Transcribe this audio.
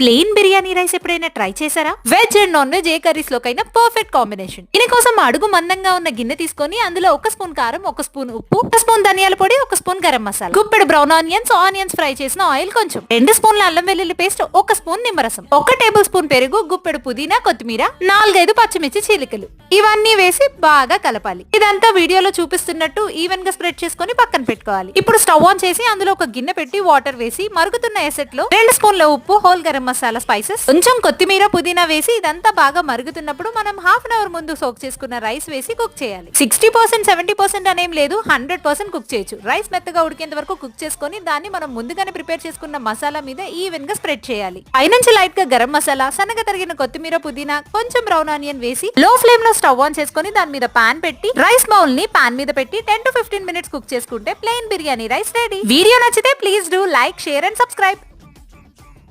Plain biryani rice ఎప్పుడైనా try చేశారా? Veg and non veg ఏ కర్రీస్ లోకైనా పర్ఫెక్ట్ కాంబినేషన్. దీనికోసం అడుగు మందంగా ఉన్న గిన్నె తీసుకొని అందులో ఒక స్పూన్ కారం ఒక స్పూన్ ఉప్పు ఒక స్పూన్ ధనియాల పొడి ఒక స్పూన్ గరం మసాలా. గుప్పెడు బ్రౌన్ ఆనియన్స్ ఆనియన్స్ ఫ్రై చేసిన ఆయిల్ కొంచెం. రెండు స్పూన్ల అల్లం వెల్లుల్లి పేస్ట్ ఒక స్పూన్ నిమ్మరసం. ఒక టేబుల్ స్పూన్ పెరుగు గుప్పెడు పుదీనా కొత్తిమీర నాలుగైదు పచ్చిమిర్చి చీలికలు. ఇవన్నీ వేసి బాగా కలపాలి. ఇదంతా వీడియోలో చూపిస్తున్నట్టు ఈవెన్గా స్ప్రెడ్ చేసుకొని పక్కన పెట్టుకోవాలి. ఇప్పుడు స్టవ్ ఆన్ చేసి అందులో ఒక గిన్నె పెట్టి వాటర్ వేసి మరుగుతున్న ఎసెట్లో రెండు స్పూన్ల ఉప్పు హోల్ గరం గరం మసాలా స్పైసెస్. కొంచెం కొత్తిమీర పుదీనా వేసి ఇదంతా బాగా మరుగుతున్నప్పుడు మనం హాఫ్ అన్ అవర్ ముందు సోక్ చేసుకున్న రైస్ వేసి కుక్ చేయాలి. సిక్స్టీ పర్సెంట్ సెవెంటీ పర్సెంట్ అనేం లేదు హండ్రెడ్ పర్సెంట్ కుక్ చేయొచ్చు. రైస్ మెత్తగా ఉడికేంత వరకు కుక్ చేసుకొని దాన్ని మనం ముందుగానే ప్రిపేర్ చేసుకున్న మసాలా మీద ఈవెన్గా స్ప్రెడ్ చేయాలి. పైనుంచి లైట్గా గరం మసాలా సన్నగా తరిగిన కొత్తిమీర పుదీనా కొంచెం బ్రౌన్ ఆనియన్ వేసి లో ఫ్లేమ్లో స్టవ్ ఆన్ చేసుకొని దాని మీద పాన్ పెట్టి రైస్ బౌల్ని పాన్ మీద పెట్టి ten to fifteen minutes cook చేసుకుంటే plain biryani rice ready video నచ్చితే please do like share and subscribe